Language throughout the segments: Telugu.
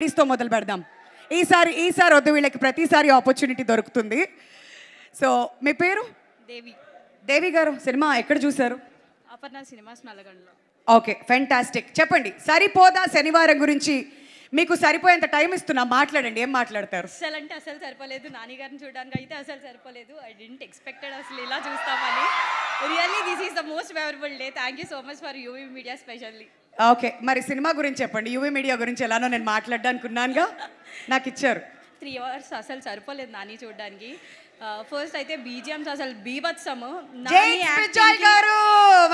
తో మొదలు పెడదాం. ఈసారి ఈసారి వద్దు వీళ్ళకి ప్రతిసారి ఆపర్చునిటీ దొరుకుతుంది. సో మీ పేరు? దేవి. దేవి గారు సినిమా ఎక్కడ చూశారు? అపర్ణ సినిమాస్ నల్లగొండలో. ఓకే ఫెంటాస్టిక్ చెప్పండి సరిపోదా శనివారం గురించి? మీకు సరిపోయేంత టైం ఇస్తున్నా మాట్లాడండి ఏం మాట్లాడతారు? అసలు అంటే అసలు సరిపోలేదు. నాని గారిని చూడడానికి అయితే అసలు సరిపోలేదు. ఐ డింట్ ఎక్స్పెక్టెడ్ అసలు ఇలా చూస్తామని. Really this is the most memorable day thank you so much for UV media specially okay మరి సినిమా గురించి చెప్పండి. యూవీ మీడియా గురించి ఎలానో నేను మాట్లాడడానికి ఉన్నానుగా నాకు ఇచ్చారు. త్రీ అవర్స్ అసలు సరిపోలేదు నాని చూడడానికి. ఫస్ట్ అయితే బీజిఎమ్స్ అసలు బీభత్సము. గారు!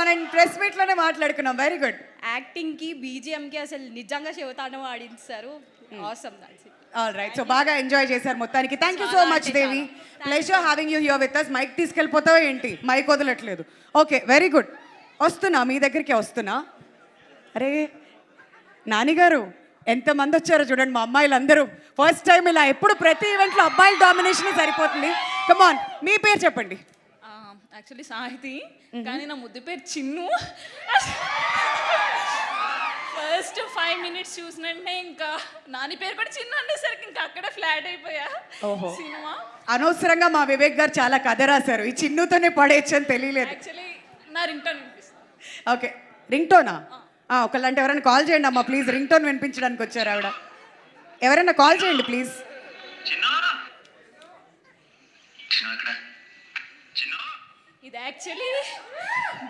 మనం ప్రెస్ మీట్లోనే మాట్లాడుకున్నాం. వెరీ గుడ్ యాక్టింగ్కి బీజిఎంకి అసలు నిజంగా శివతాండం ఆడించారు. ఆసమ్ ఆల్ రైట్ సో బాగా ఎంజాయ్ చేశారు మొత్తానికి. Thank you so much Devi. Pleasure having you here with us mic తీసుకెళ్ళిపోతావా ఏంటి? మైక్ వదలట్లేదు. ఓకే వెరీ గుడ్ వస్తున్నా మీ దగ్గరికి వస్తున్నా. అరే నానిగారు ఎంతమంది వచ్చారో చూడండి మా అమ్మాయిలు అందరూ ఫస్ట్ టైం ఇలా ఎప్పుడు ప్రతి ఈవెంట్లో అబ్బాయిల డామినేషన్ సరిపోతుంది. కమాన్ మీ పేరు చెప్పండి. యాక్చువల్లీ సాహితి కానీ నా ముద్దు పేరు చిన్ను. ఫస్ట్ ఫైవ్ మినిట్స్ చూసినంటే ఇంకా. నాని పేరు కూడా చిన్ను అనేసరికి ఇంకా అక్కడే ఫ్లాట్ అయిపోయా. ఓహో. సినిమా. అనవసరంగా మా వివేక్ గారు చాలా కథ రాశారు. ఈ చిన్నుతోనే పడేయచ్చు అని తెలియలేదు. యాక్చువల్లీ నా రింటర్న్ వినిపిస్తుంది. ఓకే రింగ్ టోనా ఒకళ్ళంటే ఎవరైనా కాల్ చేయండి అమ్మా ప్లీజ్ రింగ్ టోన్ వినిపించడానికి వచ్చారు ఆవిడ. ఎవరైనా కాల్ చేయండి ప్లీజ్ చిన్న చిన్న అక్కడ చిన్న ఇది యాక్చువల్లీ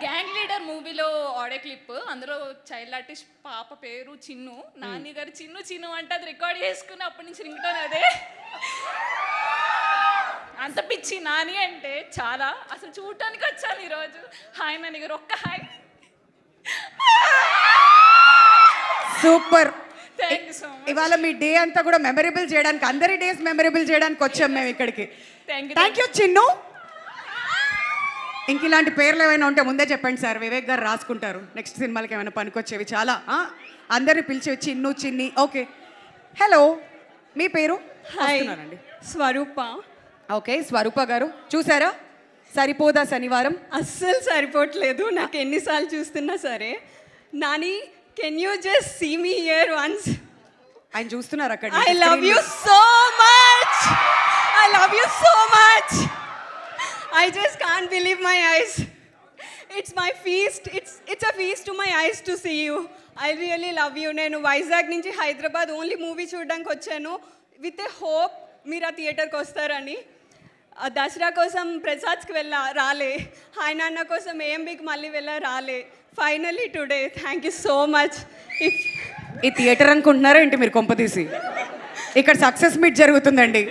గ్యాంగ్ లీడర్ మూవీలో ఆడియో క్లిప్ అందులో చైల్డ్ ఆర్టిస్ట్ పాప పేరు చిన్ను. నాని గారు చిన్ను చిన్ను అంటే అది రికార్డ్ చేసుకుని అప్పటి నుంచి రింగ్టోన్ అదే. అంత పిచ్చి నాని అంటే చాలా. అసలు చూడటానికి వచ్చాను ఈరోజు. హాయ్ నాని గారు ఒక్క hi super. Thank you so much ఇవాళ మీ డే అంతా కూడా మెమరబుల్ చేయడానికి అందరి డేస్ మెమరబుల్ చేయడానికి వచ్చాం మేము ఇక్కడికి. Thank you thank you Chinnu. ఇంక ఇలాంటి పేర్లు ఏమైనా ఉంటే ముందే చెప్పండి సార్. వివేక్ గారు రాసుకుంటారు. నెక్స్ట్ సినిమాలకి ఏమైనా పనికొచ్చేవి చాలా. ఆ? అందరిని పిలిచి చిన్ను చిన్ని. ఓకే. హలో మీ పేరు? హాయ్. స్వరూప. ఓకే స్వరూప గారు. చూసారా? సరిపోదా శనివారం? అస్సలు సరిపోవట్లేదు. నాకు ఎన్నిసార్లు చూస్తున్నా సరే. Nani can you just see me here once ఆయన చూస్తున్నారు అక్కడ. I love you so much I love you so much I just can't believe my eyes it's my feast it's it's a feast to my eyes to see you I really love you నేను వైజాగ్ నుంచి హైదరాబాద్ ఓన్లీ మూవీ చూడడానికి వచ్చాను. విత్ ఏ హోప్ మీరు ఆ థియేటర్కి వస్తారని. ఆ దసరా కోసం ప్రసాద్కి వెళ్ళా రాలే. హాయ్ నాన్న కోసం ఏఎంబికి మళ్ళీ వెళ్ళా రాలే. Finally today thank you so much if ఈ థియేటర్ అనుకుంటున్నారా ఏంటి మీరు కొంపతీసి ఇక్కడ సక్సెస్ మీట్ జరుగుతుందండి.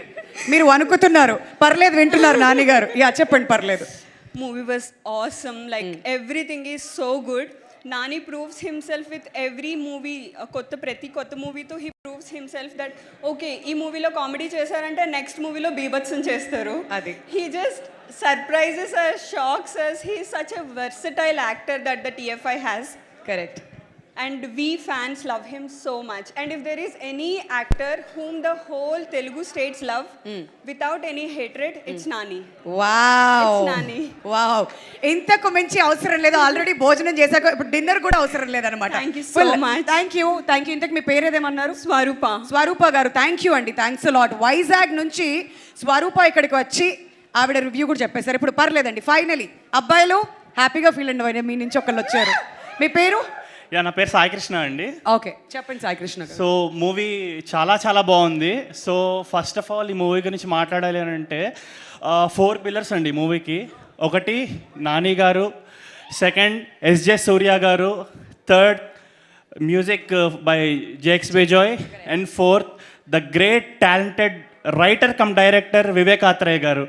మీరు అనుకుతున్నారు పర్లేదు వింటున్నారు నాన్నగారు యా చెప్పండి పర్లేదు. Movie was awesome. Like everything is so good. Nani proves himself with every movie uh, కొత్త ప్రతి కొత్త మూవీతో he proves himself that okay ఈ మూవీలో కామెడీ చేశారంటే నెక్స్ట్ మూవీలో బీభత్సం చేస్తారు. అది. He just surprises shocks us he such a versatile actor that the TFI has correct and we fans love him so much. And if there is any actor whom the whole telugu states love without any hatred it's nani. Wow It's Nani. Wow ఇంతకు మించి అవసరం లేదు. ఆల్రెడీ భోజనం చేశాక ఇప్పుడు డిన్నర్ కూడా అవసరం లేదనమాట Thank you so much. Thank you thank you ఇంతకు మీ పేరు ఏదేమన్నారు స్వరూప స్వరూప గారు. థ్యాంక్ యూ అండి. థ్యాంక్స్ లాట్ వైజాగ్ నుంచి స్వరూప ఇక్కడికి వచ్చి ఆవిడ రివ్యూ కూడా చెప్పేశారు. ఇప్పుడు పర్లేదండి. ఫైనలీ అబ్బాయిలు హ్యాపీగా ఫీల్ అండి మీ నుంచి ఒకళ్ళు వచ్చారు. మీ పేరు? యా నా పేరు సాయికృష్ణ అండి. ఓకే చెప్పండి సాయి కృష్ణ గారు. సో మూవీ చాలా చాలా బాగుంది. సో ఫస్ట్ ఆఫ్ ఆల్ ఈ మూవీ గురించి మాట్లాడాలి అని అంటే ఫోర్ పిల్లర్స్ అండి మూవీకి. ఒకటి నాని గారు. Second SJ Surya garu. Third music by Jakes Bejoy and fourth the great talented writer come director Vivek Athreya garu.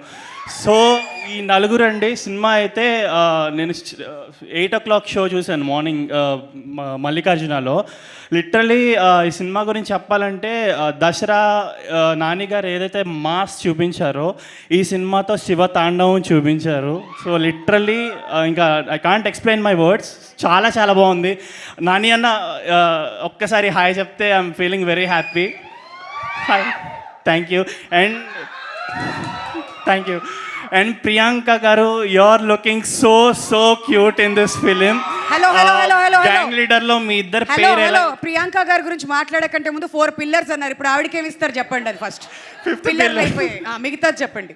So ఈ నలుగురు అండి సినిమా అయితే నేను ఎయిట్ ఓ క్లాక్ షో చూశాను మార్నింగ్ మల్లికార్జునలో. లిటరలీ ఈ సినిమా గురించి చెప్పాలంటే దసరా నానిగారు నాని గారు ఏదైతే మాస్ చూపించారో ఈ సినిమాతో శివ తాండవం చూపించారు. సో లిటరలీ ఇంకా I can't explain my words. చాలా చాలా బాగుంది. నాని అన్న ఒక్కసారి హాయ్ చెప్తే I'm feeling very happy. Hi. Thank you. And thank you. And Priyanka garu you are looking so so cute in this film hello, hello, hello, hello. Gang లీడర్లో మీ ఇద్దరు హలో పేరు ఎలా హలో ప్రియాంక గారి గురించి మాట్లాడకంటే ముందు ఫోర్ పిల్లర్స్ అన్నారు. ఇప్పుడు ఆవిడకేమి ఇస్తారు చెప్పండి అది ఫస్ట్ పిల్లర్లు pillar. అయిపోయాయి. ఆ, మిగతాది చెప్పండి.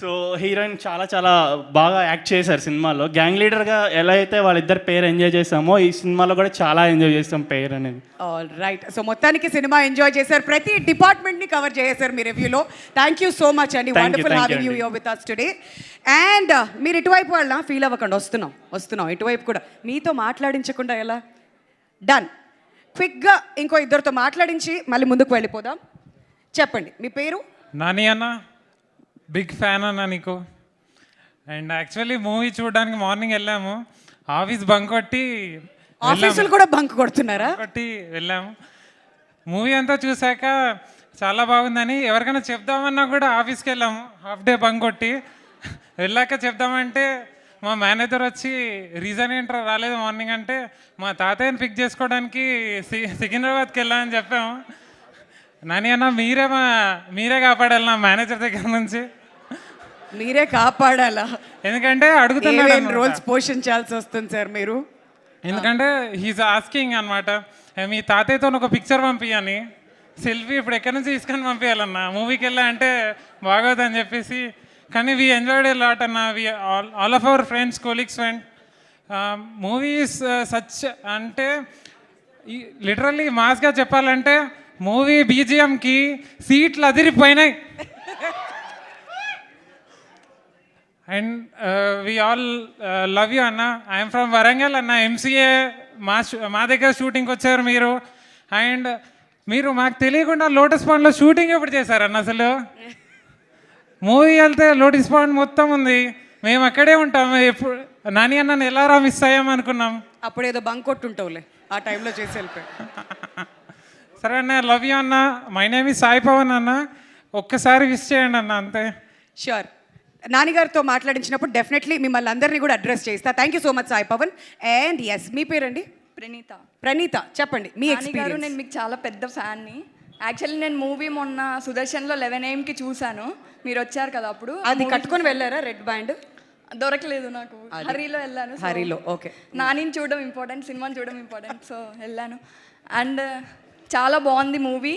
సో హీరోయిన్ చాలా చాలా బాగా యాక్ట్ చేశారు సినిమాలో. గ్యాంగ్ లీడర్గా ఎలా అయితే వాళ్ళిద్దరు పేరు ఎంజాయ్ చేసామో ఈ సినిమాలో కూడా చాలా ఎంజాయ్ చేస్తాం పేరు అనేది. ఆల్ రైట్ సో మొత్తానికి సినిమా ఎంజాయ్ చేశారు. ప్రతి డిపార్ట్మెంట్ని కవర్ చేశారు మీ రివ్యూలో. థ్యాంక్ యూ సో మచ్ అండి wonderful having you. Yo with us today and మీరు ఇటువైపు వాళ్ళ ఫీల్ అవ్వకండి. వస్తున్నాం. వస్తున్నాం. ఇటువైపు కూడా. మీతో మాట్లాడించకుండా ఎలా? డన్ క్విక్గా ఇంకో ఇద్దరితో మాట్లాడించి మళ్ళీ ముందుకు వెళ్ళిపోదాం. చెప్పండి. మీ పేరు? నాని అన్న. బిగ్ ఫ్యాన్ అన్న నీకు? అండ్ యాక్చువల్లీ మూవీ చూడడానికి మార్నింగ్ వెళ్ళాము. ఆఫీస్ బంక్ కొట్టి ఆఫీసులు కూడా బంక్ కొడుతున్నారా? కొట్టి వెళ్ళాము. మూవీ అంతా చూశాక చాలా బాగుందని ఎవరికైనా చెప్దామన్నా కూడా ఆఫీస్కి వెళ్ళాము. హాఫ్ డే బంక్ కొట్టి వెళ్ళాక చెప్దామంటే మా మేనేజర్ వచ్చి రీజన్ ఏంట్రా? రాలేదు మార్నింగ్. అంటే మా తాతయ్యని పిక్ చేసుకోవడానికి సి సికింద్రాబాద్కి వెళ్ళామని చెప్పాము. నాని అన్న మీరే మా మీరే కాపాడాలి నా మేనేజర్ దగ్గర నుంచి? మీరే కాపాడాలా? ఎందుకంటే అన్నమాట. రోల్స్ పోషించాల్సి వస్తుంది సార్ మీరు? ఎందుకంటే హీస్ ఆస్కింగ్ అనమాట మీ తాతయ్యతో ఒక పిక్చర్ పంపించని సెల్ఫీ ఇప్పుడు ఎక్కడి నుంచి తీసుకొని పంపించాలన్న మూవీకి వెళ్ళా అంటే బాగోదని చెప్పేసి. కానీ వీ ఎంజాయ్డ్ ఏ లాట్ అన్న. We all all of our friends colleagues friend movies such అంటే లిటరల్లీ మాస్గా చెప్పాలంటే మూవీ బీజిఎంకి సీట్లు అదిరిపోయినాయి. And we all love you అన్న. ఐఎమ్ ఫ్రమ్ వరంగల్ అన్న. ఎంసీఏ మా మా దగ్గర షూటింగ్కి వచ్చారు మీరు. అండ్ మీరు మాకు తెలియకుండా లోటస్ పాండ్లో షూటింగ్ ఎప్పుడు చేశారన్న అసలు? మూవీ వెళ్తే లోటస్ పాండ్ మొత్తం ఉంది. మేము అక్కడే ఉంటాం. ఎప్పుడు నాని అన్నని ఎలా రా మిస్ అయ్యాం అనుకున్నాం. అప్పుడు ఏదో బంక్ కొట్టుంటావులే. ఆ టైంలో చేసి వెళ్ళిపోయి. సరే అన్న లవ్ యూ అన్న. మై నేమ్ ఈ సాయి పవన్ అన్న. ఒక్కసారి విష్ చేయండి అన్న అంతే. షూర్ నాన్నగారితో మాట్లాడించినప్పుడు డెఫినెట్లీ మిమ్మల్ని అందరినీ కూడా అడ్రస్ చేస్తా thank you so much Sai Pavan and yes మీ పేరండి? ప్రణీత. ప్రణీత చెప్పండి మీ నాని గారు ఎక్స్పీరియన్స్ నేను మీకు చాలా పెద్ద ఫ్యాన్ని. యాక్చువల్లీ నేను మూవీ మొన్న సుదర్శన్లో లెవెన్ ఏఎంకి చూశాను. మీరు వచ్చారు కదా అప్పుడు. అది కట్టుకొని వెళ్ళారా? రెడ్ బ్యాండ్ దొరకలేదు నాకు. హరీలో వెళ్ళాను so హరిలో ఓకే నానిని చూడడం ఇంపార్టెంట్ సినిమాని చూడడం ఇంపార్టెంట్ సో వెళ్ళాను. అండ్ చాలా బాగుంది మూవీ.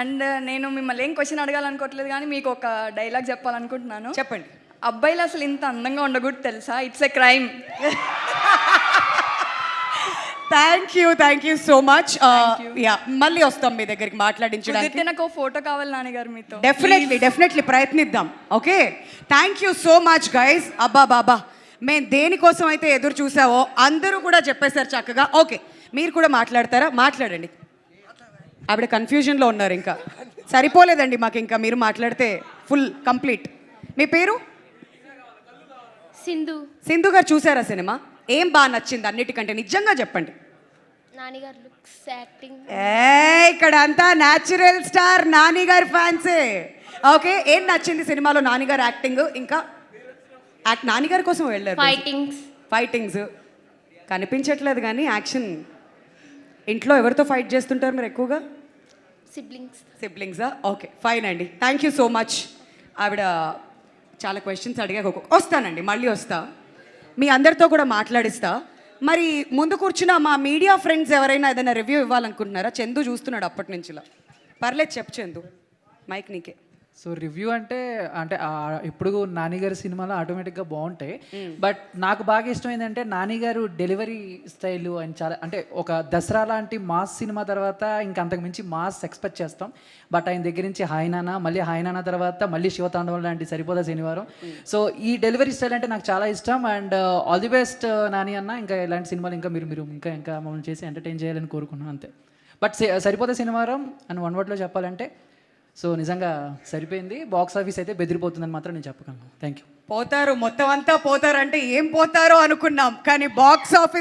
అండ్ నేను మిమ్మల్ని ఏం క్వశ్చన్ అడగాలనుకోవట్లేదు కానీ మీకు ఒక డైలాగ్ చెప్పాలనుకుంటున్నాను. చెప్పండి. అబ్బాయిలు అసలు ఇంత అందంగా ఉండకూడదు తెలుసా? It's a crime thank you thank you so much yeah మళ్ళీ వస్తాం మీ దగ్గరికి మాట్లాడించడానికి. నాకు ఫోటో కావాలి నాన్నగారు మీతో. డెఫినెట్లీ డెఫినెట్లీ ప్రయత్నిద్దాం. Okay thank you so much guys అబ్బా బాబా మేము దేనికోసం అయితే ఎదురు చూసావో అందరూ కూడా చెప్పేశారు చక్కగా. ఓకే మీరు కూడా మాట్లాడతారా? మాట్లాడండి. ఆవిడ కన్ఫ్యూజన్లో ఉన్నారు ఇంకా. సరిపోలేదండి మాకు ఇంకా మీరు మాట్లాడితే ఫుల్ కంప్లీట్ మీ పేరు? సింధు. సింధు గారు చూసారా సినిమా? ఏం బాగా నచ్చింది అన్నిటికంటే నిజంగా చెప్పండి. నానిగారు లుక్స్ యాక్టింగ్. ఇక్కడ అంతా న్యాచురల్ స్టార్ నాని గారి ఫ్యాన్సే ఓకే ఏం నచ్చింది సినిమాలో నాని గారి యాక్టింగ్? ఇంకా యాక్ట్ నాని గారి కోసం వెళ్ళారు ఫైటింగ్స్ ఫైటింగ్స్ కనిపించట్లేదు కానీ యాక్షన్. ఇంట్లో ఎవరితో ఫైట్ చేస్తుంటారు మీరు ఎక్కువగా? సిబ్లింగ్స్ సిబ్లింగ్సా ఓకే ఫైన్ అండి థ్యాంక్ యూ సో మచ్ ఆవిడ చాలా క్వశ్చన్స్ అడిగా వస్తానండి మళ్ళీ వస్తా. మీ అందరితో కూడా మాట్లాడిస్తా. మరి ముందు కూర్చున్న మా మీడియా ఫ్రెండ్స్ ఎవరైనా ఏదైనా రివ్యూ ఇవ్వాలనుకుంటున్నారా? చందు చూస్తున్నాడు అప్పటి నుంచిలా పర్లేదు చెప్పు చందు. మైక్ నీకే. సో రివ్యూ అంటే అంటే ఇప్పుడు నానిగారి సినిమాలో ఆటోమేటిక్గా బాగుంటాయి. బట్ నాకు బాగా ఇష్టం ఏంటంటే నానిగారు డెలివరీ స్టైల్ అని చాలా అంటే ఒక దసరా లాంటి మాస్ సినిమా తర్వాత ఇంకా అంతకు మించి మాస్ ఎక్స్పెక్ట్ చేస్తాం. బట్ ఆయన దగ్గర నుంచి హాయినానా మళ్ళీ హాయినానా తర్వాత మళ్ళీ శివతాండవం లాంటి సరిపోదా శనివారం. సో ఈ డెలివరీ స్టైల్ అంటే నాకు చాలా ఇష్టం. And all the best Nani అన్న. ఇంకా ఇలాంటి సినిమాలు ఇంకా మీరు మీరు ఇంకా ఇంకా మమ్మల్ని చేసి ఎంటర్టైన్ చేయాలని కోరుకున్నాను అంతే. బట్ సరిపోదా శనివారం? అని వన్ వర్డ్లో చెప్పాలంటే సో నిజంగా సరిపోయింది. బాక్స్ ఆఫీస్ అయితే బెదిరిపోతుందని మాత్రం నేను చెప్పగలను. థ్యాంక్ యూ పోతారు మొత్తం అంతా పోతారు అంటే ఏం పోతారో అనుకున్నాం. కానీ బాక్స్ ఆఫీస్